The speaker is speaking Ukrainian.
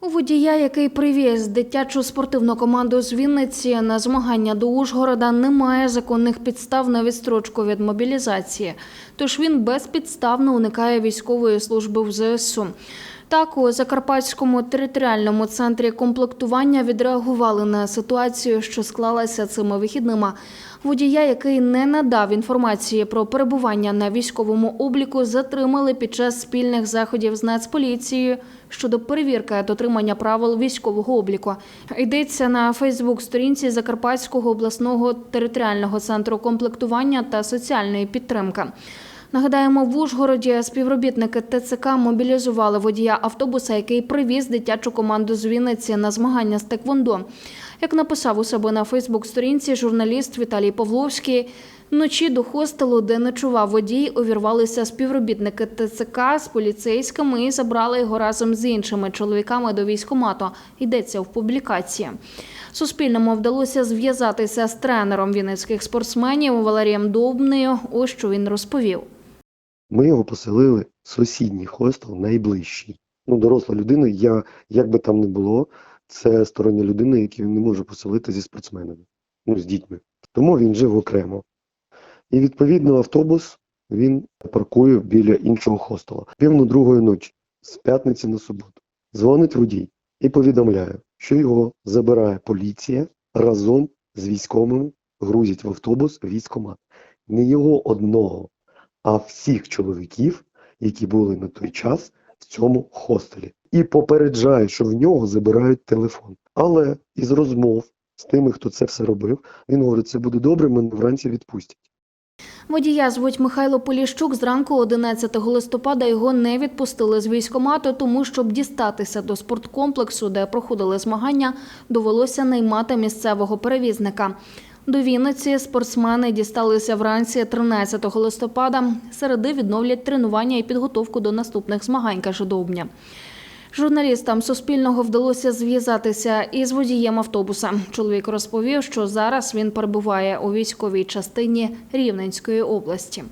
У водія, який привіз дитячу спортивну команду з Вінниці на змагання до Ужгорода, немає законних підстав на відстрочку від мобілізації. Тож він безпідставно уникає військової служби в ЗСУ. Так, у Закарпатському територіальному центрі комплектування відреагували на ситуацію, що склалася цими вихідними. Водія, який не надав інформації про перебування на військовому обліку, затримали під час спільних заходів з Нацполіцією щодо перевірки дотримання правил військового обліку. Йдеться на Фейсбук-сторінці Закарпатського обласного територіального центру комплектування та соціальної підтримки. Нагадаємо, в Ужгороді співробітники ТЦК мобілізували водія автобуса, який привіз дитячу команду з Вінниці на змагання з Теквондо. Як написав у себе на Фейсбук-сторінці журналіст Віталій Павловський, вночі до хостелу, де ночував водій, увірвалися співробітники ТЦК з поліцейськими і забрали його разом з іншими чоловіками до військкомату. Йдеться в публікації. Суспільному вдалося зв'язатися з тренером вінницьких спортсменів Валерієм Довбнею. Ось що він розповів. Ми його поселили в сусідній хостел, найближчий. Ну, доросла людина, я, як би там не було, це стороння людина, яку він не може поселити зі спортсменами, ну, з дітьми. Тому він жив окремо. І відповідно автобус він паркує біля іншого хостела. Півно другої ночі, з п'ятниці на суботу. Дзвонить водій і повідомляє, що його забирає поліція разом з військовими, грузять в автобус військомат. Не його одного, а всіх чоловіків, які були на той час в цьому хостелі, і попереджає, що в нього забирають телефон. Але із розмов з тими, хто це все робив, він говорить, це буде добре, мене вранці відпустять. Водія звуть Михайло Поліщук. Зранку 11 листопада його не відпустили з військкомату, тому щоб дістатися до спорткомплексу, де проходили змагання, довелося наймати місцевого перевізника. До Вінниці спортсмени дісталися вранці 13 листопада. Середи відновлять тренування і підготовку до наступних змагань, каже Довбня. Журналістам Суспільного вдалося зв'язатися із водієм автобуса. Чоловік розповів, що зараз він перебуває у військовій частині Рівненської області.